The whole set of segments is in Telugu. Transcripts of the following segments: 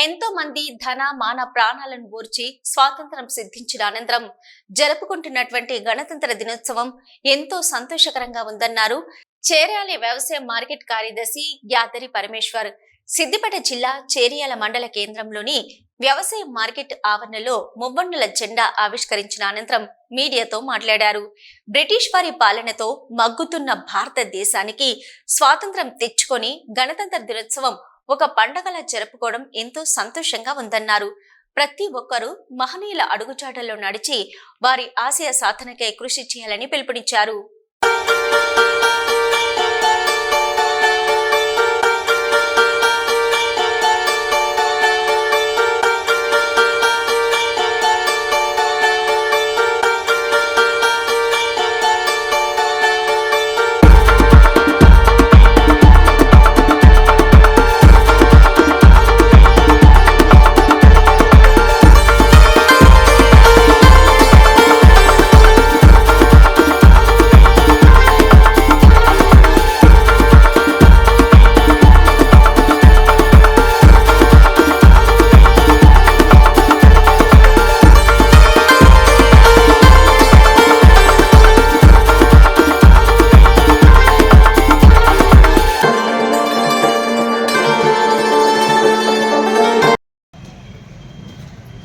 ఎంతో మంది ధన మాన ప్రాణాలను ఓర్చి స్వాతంత్రం సిద్ధించిన అనంతరం జరుపుకుంటున్నటువంటి గణతంత్ర దినోత్సవం ఎంతో సంతోషకరంగా ఉందన్నారు. చేరాలి వ్యవసాయ మార్కెట్ కార్యదర్శి యాదరి పరమేశ్వర్. సిద్దిపేట జిల్లా చేరియాల మండల కేంద్రంలోని వ్యవసాయ మార్కెట్ ఆవరణలో మువ్వన్నుల జెండా ఆవిష్కరించిన అనంతరం మీడియాతో మాట్లాడారు. బ్రిటిష్ వారి పాలనతో మగ్గుతున్న భారతదేశానికి స్వాతంత్రం తెచ్చుకొని గణతంత్ర దినోత్సవం ఒక పండగలా జరుపుకోవడం ఎంతో సంతోషంగా ఉందన్నారు. ప్రతి ఒక్కరూ మహనీయుల అడుగుచాటల్లో నడిచి వారి ఆశయ సాధనకై కృషి చేయాలని పిలుపునిచ్చారు.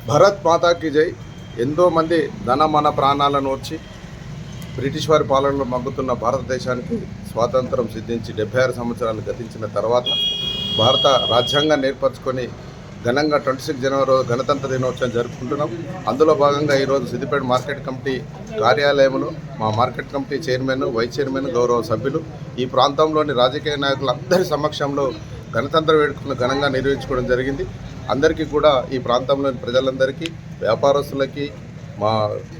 భరత్ మాతాకి జై. ఎంతోమంది ధన మన ప్రాణాలను వచ్చి బ్రిటిష్ వారి పాలనలో మగ్గుతున్న భారతదేశానికి స్వాతంత్రం సిద్ధించి డెబ్బై ఆరు సంవత్సరాలు గతించిన తర్వాత భారత రాజ్యాంగం నేర్పరచుకొని ఘనంగా ట్వంటీ సిక్స్ జనవరి రోజు గణతంత్ర దినోత్సవం జరుపుకుంటున్నాం. అందులో భాగంగా ఈరోజు సిద్దిపేట మార్కెట్ కమిటీ కార్యాలయంలో మా market committee chairman vice chairman గౌరవ సభ్యులు ఈ ప్రాంతంలోని రాజకీయ నాయకులందరి సమక్షంలో గణతంత్ర వేడుకలను ఘనంగా నిర్వహించుకోవడం జరిగింది. అందరికీ కూడా ఈ ప్రాంతంలోని ప్రజలందరికీ వ్యాపారస్తులకి మా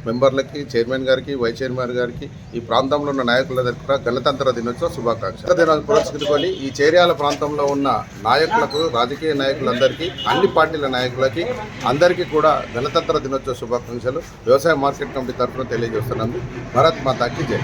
మెంబర్లకి చైర్మన్ గారికి వైస్ చైర్మన్ గారికి ఈ ప్రాంతంలో ఉన్న నాయకులందరికీ కూడా గణతంత్ర దినోత్సవ శుభాకాంక్షలు. దినాన్ని పురస్కరించుకొని ఈ చేర్యాల ప్రాంతంలో ఉన్న నాయకులకు రాజకీయ నాయకులందరికీ అన్ని పార్టీల నాయకులకి అందరికీ కూడా గణతంత్ర దినోత్సవ శుభాకాంక్షలు. వ్యవసాయ మార్కెట్ కమిటీ తరఫున తెలియజేస్తున్నాను భరత్ మాతాకి జై.